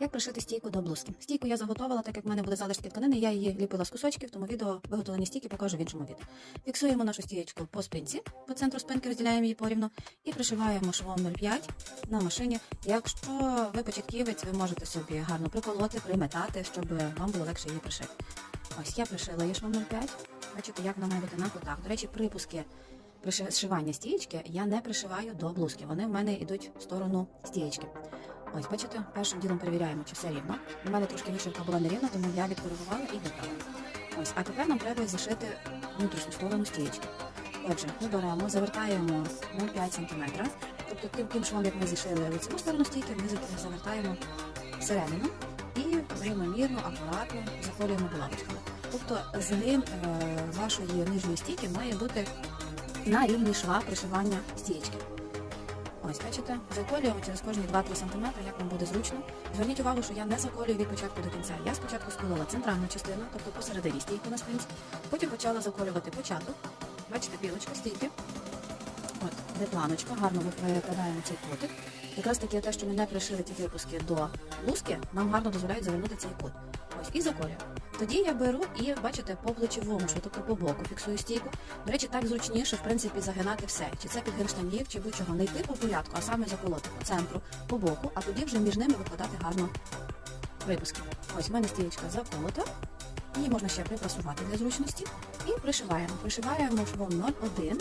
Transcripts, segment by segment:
Як пришити стійку до блузки? Стійку я заготовила, так як в мене були залишки тканини, я її ліпила з кусочків, тому відео виготовлені стійки покажу в іншому відео. Фіксуємо нашу стієчку по спинці, по центру спинки розділяємо її порівну і пришиваємо швом 0,5 на машині. Якщо ви початківець, ви можете собі гарно приколоти, приметати, щоб вам було легше її пришити. Ось я пришила її швом 0,5. Бачите, як вона має бути на кутах. До речі, припуски пришивання стієчки я не пришиваю до блузки. Вони в мене йдуть в сторону стієчки. Ось, бачите, першим ділом перевіряємо, чи все рівно. У мене трошки вишивка була нерівна, тому я відкоригувала і виправила. Ось, а тепер нам треба зашити внутрішню сторону стієчки. Отже, ми беремо, завертаємо 0,5 см. Тобто тим, тим швом, як ми зашили лицеву сторону стійки, ми завертаємо всередину і рівномірно, акуратно заколюємо булавочками. Тобто згин е, вашої нижньої стійки має бути на рівні шва пришивання стієчки. Ось, бачите, заколюємо через кожні 2-3 см, як вам буде зручно. Зверніть увагу, що я не заколюю від початку до кінця. Я спочатку сколола центральну частину, тобто посередині стійку на спинці, потім почала заколювати початок. Бачите, білочка стійки. От, де планочка, гарно викладаємо цей кутик. Якраз таки те, що ми не пришили ті випуски до блузки, нам гарно дозволяють завернути цей кут. Ось, і заколюємо. Тоді я беру і, бачите, по плечовому, що тобто по боку фіксую стійку. До речі, так зручніше, в принципі, загинати все. Чи це підгин штанів, чи будь-чого. Не йти по порядку, а саме заколоти по центру, по боку, а тоді вже між ними викладати гарно випуски. Ось в мене стієчка заколота. Її можна ще припрасувати для зручності. І пришиваємо. Пришиваємо швом 0,1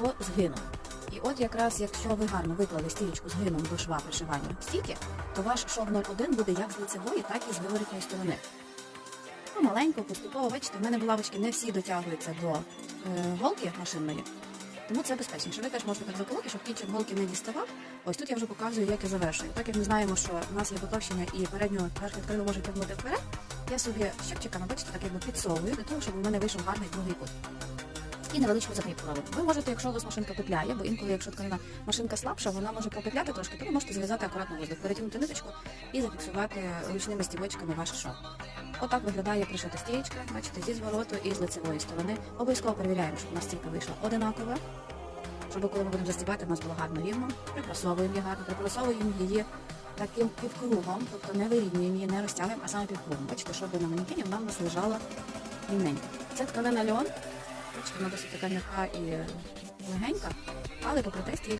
по згину. І от якраз якщо ви гарно виклали стієчку згином до шва пришивання стійки, то ваш шов 0,1 буде як з лицевої, так і з виворітньої сторони. Ну, маленько, поступово, бачите, в мене булавочки не всі дотягуються до е, голки машинної, тому це безпечніше. Ви теж можете так заколоти, щоб кінчик голки не діставав. Ось тут я вже показую, як я завершую. Так як ми знаємо, що в нас є потовщення і передню верхню тканину може тягнути вперед, я собі щепчиками, бачите, так якби підсовую для того, щоб у мене вийшов гарний другий кут. І невеличку закріпку робити. Ви можете, якщо у вас машинка петляє, бо інколи, якщо тканина машинка слабша, вона може попетляти трошки, то ви можете зав'язати акуратно воздух, перетягнути ниточку і зафіксувати ручними стівочками ваш шов. Отак виглядає пришита стієчка, бачите, зі звороту і з лицевої сторони. Обов'язково перевіряємо, щоб у нас стійка вийшла одинакова, щоб коли ми будемо застібати, у нас було гарно рівно. Припрасовуємо її гарно, припрасовуємо її таким півкругом, тобто не вирівнюємо її, не розтягуємо, а саме півкругом. Бачите, щоб на манекені вона в нас лежала рівненько. Це тканина льон, бачите, вона досить така м'яка і легенька, але попри те стієчка